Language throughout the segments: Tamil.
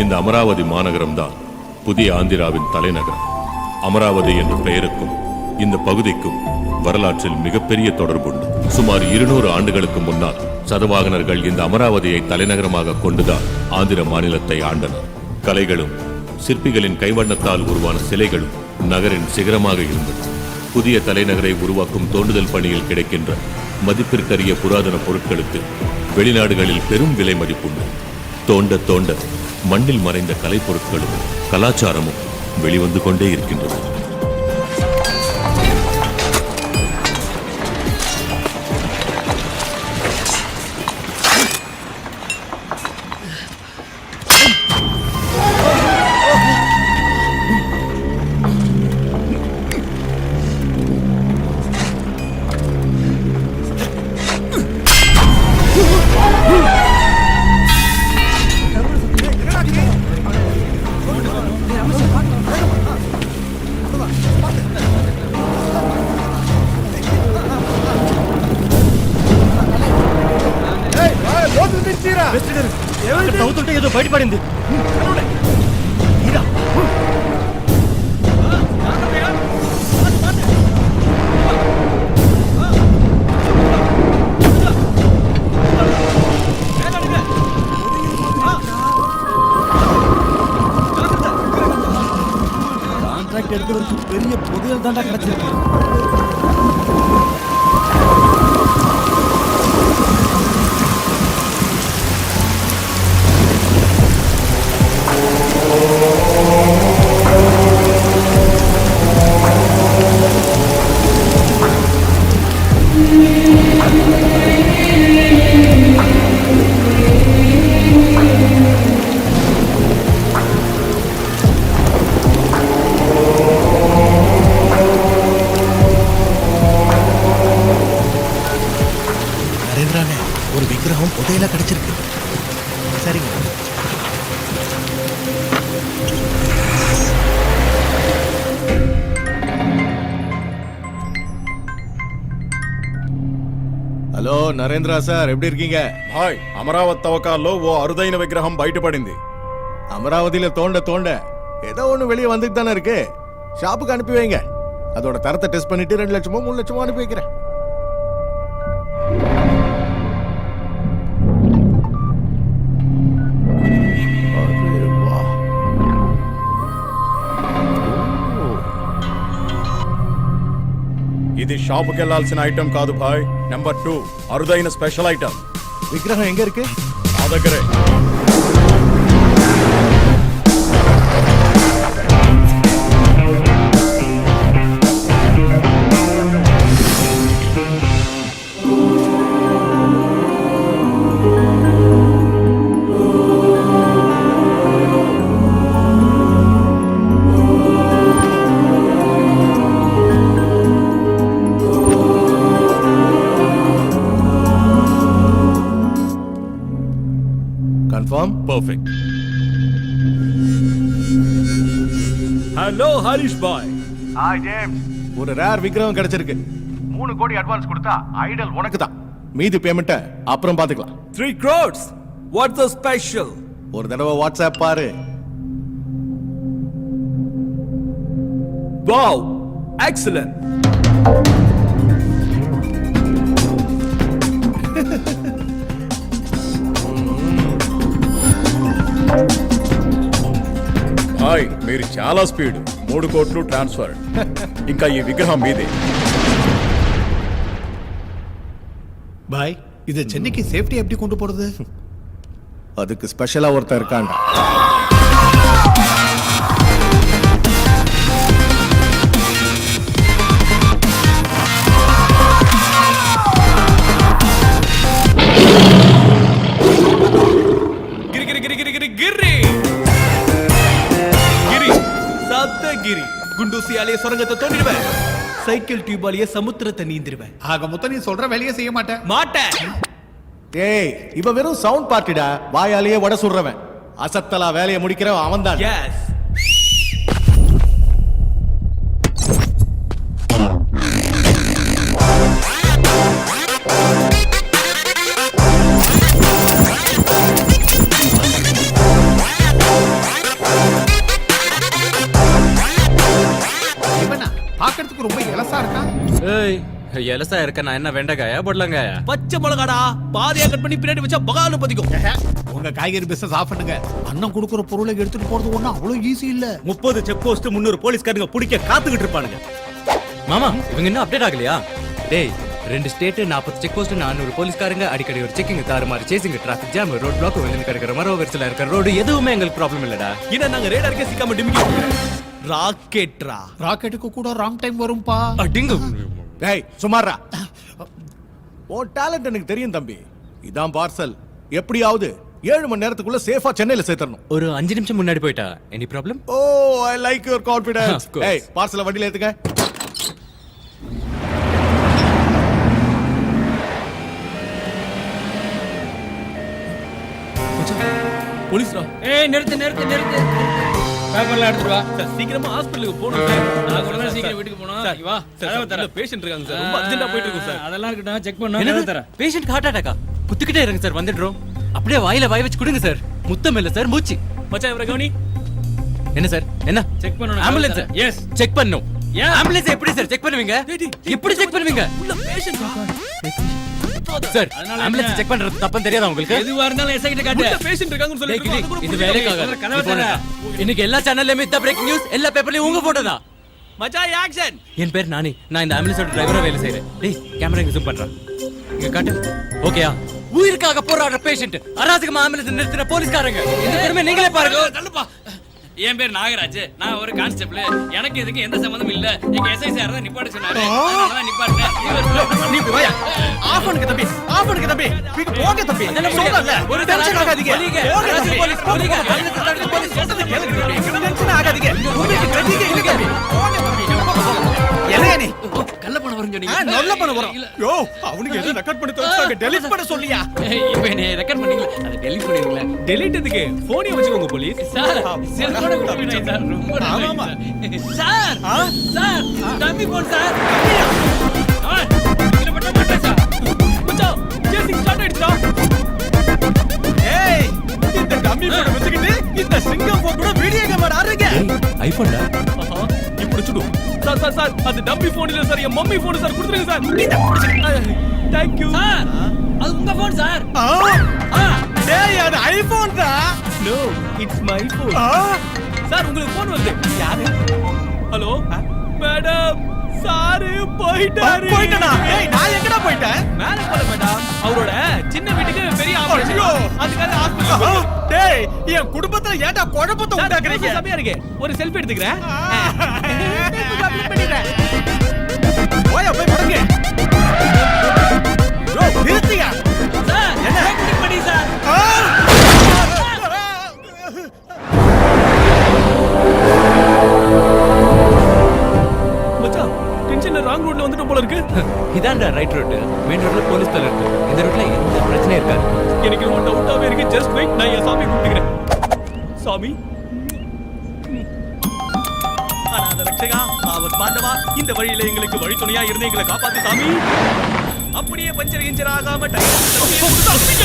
இந்த அமராவதி மாநகரம்தான் புதிய ஆந்திராவின் தலைநகரம். அமராவதி என்ற பெயருக்கும் இந்த பகுதிக்கும் வரலாற்றில் மிகப்பெரிய தொடர்புண்டு. சுமார் இருநூறு ஆண்டுகளுக்கு முன்னால் சதவாகனர்கள் இந்த அமராவதியை தலைநகரமாக கொண்டுதான் ஆந்திர மாநிலத்தை ஆண்டனர். கலைகளும் சிற்பிகளின் கைவண்ணத்தால் உருவான சிலைகளும் நகரின் சிகரமாக இருந்தது புதிய தலைநகரை உருவாக்கும் தோண்டுதல் பணியில் கிடைக்கின்ற மதிப்பிற்கரிய புராதன பொருட்களுக்கு வெளிநாடுகளில் பெரும் விலை மதிப்புண்டு. தோண்ட தோண்ட மண்ணில் மறைந்த கலைப்பொருட்களும் கலாச்சாரமும் வெளிவந்து கொண்டே 웨슬리는 좀 나우돌 땡겨줘 빨리 빨리인데 이라 கான்ட்ராக்ட் எடுக்கிறதுக்கு பெரிய புதையல் தாண்டா கிடைச்சிருக்கு నరేంద్ర సార్ ఎప్పుడు இருக்கீங்க హాయ్ అమరావతి తవ్వకాల్లో ఓ అరుదైన విగ్రహం బయటపడింది அமராவதியில தோண்ட தோண்ட ஏதோ ஒண்ணு வெளியே வந்துட்டு தானே இருக்கு ஷாப்புக்கு அனுப்பி வைங்க அதோட தரத்தை டெஸ்ட் பண்ணிட்டு ரெண்டு லட்சமோ மூணு லட்சமோ அனுப்பி வைக்கிறேன் షాపుకి వెళ్ళాల్సిన ఐటమ్ కాదు భాయ్. నెంబర్ టూ అరుదైన స్పెషల్ ఐటమ్ విగ్రహం ఎంగరికి? నా దగ్గరే. கன்ஃபார்ம் பர்ஃபெக்ட் ஹலோ ஹரிஷ் பாய் ஹாய் ஜேம்ஸ் ஒரு ரேர் விக்கிரகம் கிடைச்சிருக்கு. மூணு கோடி அட்வான்ஸ் கொடுத்தா ஐடல் உனக்கு தான் மீதி பேமெண்ட்டை அப்புறம் பாத்துக்கலாம் three crores what's the special ஒரு தடவை வாட்ஸ்அப் பாரு. வாவ் எக்ஸலன்ட் చాలా స్పీడ్ మూడు కోట్లు ట్రాన్స్ఫర్ ఇంకా ఈ విగ్రహం మీదే பாய் இதை சென்னைக்கு சேஃப்டி எப்படி கொண்டு போறது அதுக்கு ஸ்பெஷலா ஒருத்தன் இருக்காண்டா குண்டூசியாலேயே சுரங்கத்தை தோண்டிடுவேன். சைக்கிள் டியூபாலேயே சமுத்திரத்தை நீந்திருவேன் ஆக மொத்தம் நீ சொல்ற வேலையை செய்ய மாட்டேன். மாட்டேன். ஏய் இவ வெறும் சவுண்ட் பார்ட்டிடா வாயாலேயே வட சுடுறவன். அசத்தலா வேலையை முடிக்கிறவன் அவன்தான். எஸ் எலசா இருக்க? நான் என்ன வெண்டைக்காயா பொடலங்காயா? பச்சை மிளகாடா பாதியா கட் பண்ணி பின்னாடி வச்சா பகாலு பதிக்கும். உங்க காய்கறி பிசினஸ் ஆஃப் பண்ணுங்க. அண்ணன் கொடுக்குற பொருளை எடுத்துட்டு போறது ஒண்ணும் அவ்வளவு ஈஸி இல்ல. முப்பது செக் போஸ்ட் முன்னூறு போலீஸ்காரங்க பிடிக்க காத்துக்கிட்டு இருப்பானுங்க. மாமா இவங்க இன்னும் அப்டேட் ஆகலையா? டேய் ரெண்டு ஸ்டேட் நாற்பது செக் போஸ்ட் நானூறு போலீஸ்காரங்க அடிக்கடி ஒரு செக்கிங் தாறுமாறு chasing traffic jam road block வெளியில் கிடக்கிற மரோ வரிசையில் இருக்கிற ரோடு எதுவுமே எங்களுக்கு ப்ராப்ளம் இல்லடா. இதை நாங்க ரேடாருக்கே சிக்காம டிமிக்கி ராக்கெட்ரா ராக்கெட்டுக்கு கூட ராங் டைம் வரும்பா. அடிங்க டேய் சுமாரா ஓ டேலண்ட் எனக்கு தெரியும் தம்பி. இதான் பார்சல் எப்படியாவது ஏழு மணி நேரத்துக்குள்ள சேஃபா சென்னையில சேர்த்தரணும். ஒரு அஞ்சு நிமிஷம் முன்னாடி போயிட்டா? Any problem oh I like your confidence. ஏய் பார்சல வண்டியில ஏத்துங்க போலீஸ்ரா. ஏய் நிறுத்து நிறுத்து நிறுத்து. பேப்பர்லாம் எடுத்துட்டு வா. சார் சீக்கிரமா ஹாஸ்பிடலுக்கு போகணும் சார். நான் கூட தான் சீக்கிரம் வீட்டுக்கு போகணும். சார் வா சார் கதவை தர பேஷண்ட் இருக்காங்க சார். ரொம்ப அர்ஜென்ட்டா போயிட்டு இருக்கு சார். அதெல்லாம் இருக்கட்டும். செக் பண்ணு கதவை என்னது தரேன். பேஷண்ட் ஹார்ட் அட்டாக்கா குத்துக்கிட்டே இருங்க சார் வந்துடுறோம். அப்படியே வாயில வாய் வச்சு கொடுங்க சார். முத்தம் இல்ல சார் மூச்சு. மச்சான் இவரை கவனி. என்ன சார்? என்ன? செக் பண்ணணும் ஆம்புலன்ஸ் எஸ் செக் பண்ணும் ஏன்? ஆம்புலன்ஸ் எப்படி சார்? செக் பண்ணுவீங்க? எப்படி செக் பண்ணுவீங்க? உள்ள பேஷண்ட் சார் ஆம்புலன்ஸ்? செக் பண்றது தப்புன்னு தெரியாதா உங்களுக்கு? எதுவா இருந்தாலும் எஸ்ஐ கிட்ட காட்டு. இருக்காங்கன்னு இது போனதா? இன்னைக்கு எல்லா சேனல்லயுமே இந்த பிரேக்கிங் நியூஸ் எல்லா பேப்பர்லயும் உங்க போட்டோ தான். மச்சான் என் பேர் நானி. நான் இந்த ஆம்புலன்ஸோட டிரைவரா வேலை செய்றேன். டேய் கேமரா இங்க ஜூம் பண்றேன் இங்க காட்டு. ஓகேயா உயிருக்காக போராடுற பேஷண்ட் அராஜகமா ஆம்புலன்ஸ் நிறுத்தின போலீஸ்காரங்க. இந்த பெருமை நீங்களே பாருங்க. தள்ளுப்பா. என் பேர் நாகராஜ் நான் ஒரு கான்ஸ்டபிள் எனக்கு இதுக்கு எந்த சம்மந்தமும் இல்ல எங்க எஸ்ஐ சார் தான் நிப்பாட்ட சொன்னாரு அதனால நீ போய் ஆஃப் பண்ணுங்க தம்பி ஆஃப் பண்ணுங்க தம்பி நீங்க போங்க தம்பி சொல்றல ஒரு டென்ஷன் ஆகாதீங்க போலீஸ் சொன்னீங்க நல்ல பண்ண வரும் யோ அவனுக்கு எதை ரெக்கார்ட் பண்ணி தோச்சாங்க டெலிட் பண்ண சொல்லியா? இப்போ என்ன ரெக்கார்ட் பண்ணீங்களா? அதை டெலிட் பண்ணிடுங்களேன் டெலிட் எதுக்கு? போனே வச்சுக்கோங்க போலீஸ் சார் செல்போனை கொடுத்துருவேன் சார் ரொம்ப ஆமாமா. சார். சார் தம்பி போன் சார். சார். ஸ்டார்ட் ஆயிடுச்சா? ஏய் இந்த டம்மி வச்சுக்கிட்டு இந்த சிங்கம் போன் கூட வீடியோ கேமரா ஆடுறீங்க. ஐபோன்டா ஆஹா, இப்படி சுடு சார் சார் சார். அது டம்மி போன் இல்ல சார். என் மம்மி போன் சார். கொடுத்துருங்க சார். தேங்க் யூ சார் அது உங்க போன் சார். ஆ. ஆ. டேய் அது ஐபோன் தான் நோ இட்ஸ் மை போன் ஆ. சார் உங்களுக்கு போன் வருது. யாரு? ஹலோ மேடம் சாரு போயிட்டாரு. போயிட்டனா? ஏய் நான் எங்கடா போயிட்டேன்? மேல போல மேடம். அவரோட சின்ன அதுக்காக ஆ, ஹாஸ்பிடல் டேய் என் குடும்பத்துல ஏன்டா குழப்பத்தை உண்டாக்குறீங்க? சமையா இருக்கு. ஒரு செல்ஃபி எடுத்துக்கிறேன். போயா போய் நிறுத்தியா ராங் ரோட்ல வந்துட்டு போல இருக்கு. இதான்டா ரைட் ரோடு மெயின் ரோட்ல போலீஸ் தலை இருக்கு. இந்த ரோட்ல எந்த பிரச்சனையும் இருக்காது. எனக்கு ஒரு டவுட்டாவே இருக்கு. ஜஸ்ட் வெயிட் நான் என் சாமி. கூப்பிட்டுக்கிறேன் சாமி ஆவத் பாண்டவா இந்த வழியில எங்களுக்கு வழித்துணையா இருந்து எங்களை காப்பாத்து சாமி. அப்படியே பஞ்சர் கிஞ்சர் ஆகாம டயர்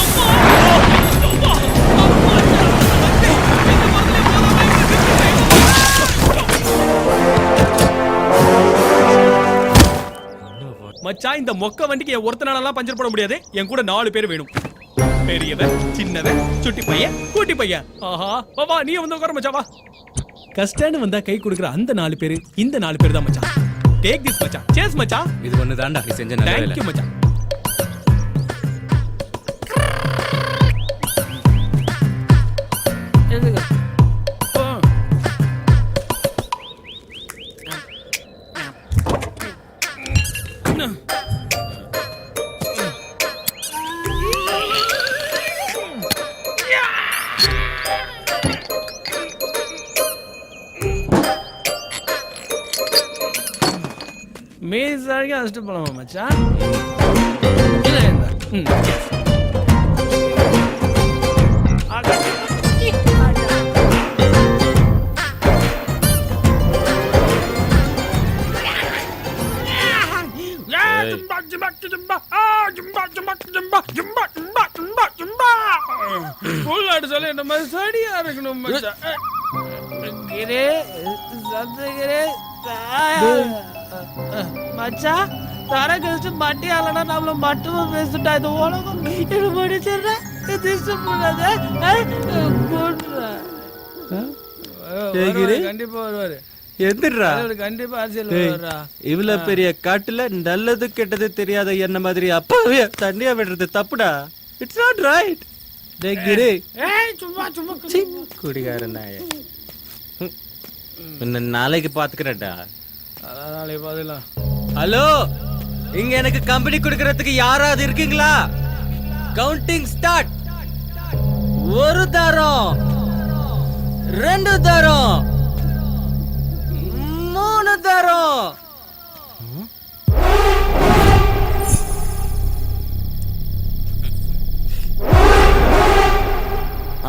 மச்சான் இந்த மொக்க வண்டிக்கு என் ஒருத்தனாலலாம் பஞ்சர் போட முடியாது. என் கூட நாலு பேர் வேணும். பெரியவன் சின்னவன் சுட்டி பையன் கூட்டி பையன். ஆஹா வா வா நீ வந்து உட்கார மச்சான் வா. கஷ்டம்னு வந்தா கை கொடுக்குற அந்த நாலு பேரு இந்த நாலு பேர் தான் மச்சான் டேக் திஸ் மச்சான் சேஸ் மச்சான் இது ஒண்ணு தான்டா நீ செஞ்ச நல்ல வேலை. மச்சான் மேஸ் அழகா அடிச்சுட்டு போலாமா மச்சான் இல்ல ம். சொல்ல என்ன மாதிரி சரியா இருக்கணும் மச்சான் கிரே சத்தகிரே மச்சான் தர கழிச்சு மட்டி ஆளனா நம்மள மட்டுமா பேசிட்டா? இது உலகம் டிஸ்டர்ப் பண்ணாத? கண்டிப்பா வருவாரு. எந்திரா. கண்டிப்பா அரசியல் இவ்வளவு பெரிய காட்டுல நல்லது கெட்டது தெரியாத என்ன மாதிரி அப்பாவே தண்ணியா விடுறது தப்புடா? இட்ஸ் நாட் ரைட் டேய் கிரி. ஏய் சும்மா சும்மா சீ, குடிகார நாய. ம். உன்னை நாளைக்கு பாத்துக்கிறேன்டா. நாளைக்கு பாத்துக்கலாம் ஹலோ இங்க எனக்கு கம்பெனி கொடுக்கறதுக்கு யாராவது இருக்கீங்களா? கவுண்டிங் ஸ்டார்ட் ஒரு தரம் ரெண்டு தரம் மூணு தரம்.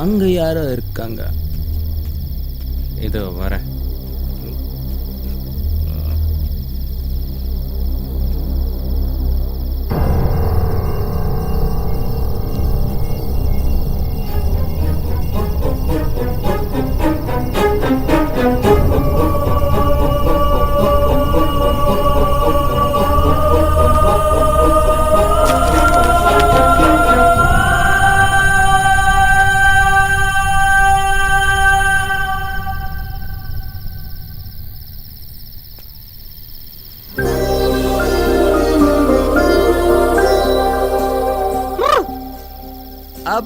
அங்க யாரோ இருக்காங்க. இதோ வரேன்.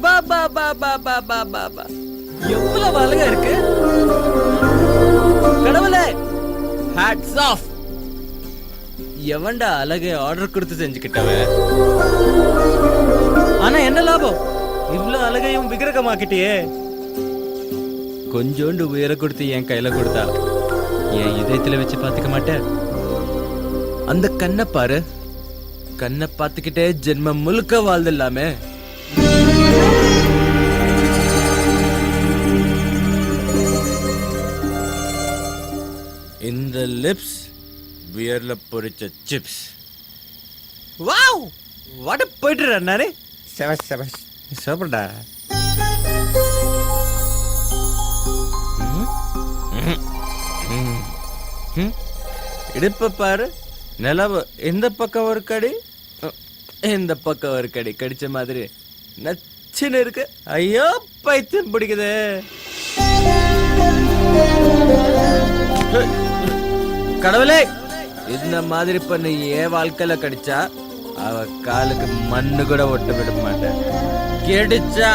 பா பா பா பா பா பா பா பா. எவ்வளவு அழகா இருக்கு. கடவுளே ஹேட்ஸ் ஆஃப் எவன்டா அழகை ஆர்டர் கொடுத்து செஞ்சுக்கிட்டவன்? ஆனா என்ன லாபம்? இவ்வளவு அழகையும் விக்கிரகமாக்கிட்டியே. கொஞ்சோண்டு உயர கொடுத்து என் கையில கொடுத்தா என் இதயத்துல வச்சு பாத்துக்க மாட்டேன். அந்த கண்ணை பாரு. கண்ணை பார்த்துக்கிட்டே ஜென்மம் முழுக்க இந்த லிப்ஸ் பியர்ல பொரிச்ச சிப்ஸ் வாவ் வாட போயிட்டு நானே செவஸ் செவஸ் சாப்பிடா இடுப்ப பாரு. நிலவு இந்த பக்கம் ஒரு கடி இந்த பக்கம் ஒரு கடி. கடிச்ச மாதிரி நச்சுன்னு இருக்கு. ஐயோ பைத்தியம் பிடிக்குது. கடவுளே! இந்த மாதிரி பண்ணு என் வாழ்க்கையில கடிச்சா அவ காலுக்கு மண்ணு கூட ஒட்ட விட மாட்டேன். கெடிச்சா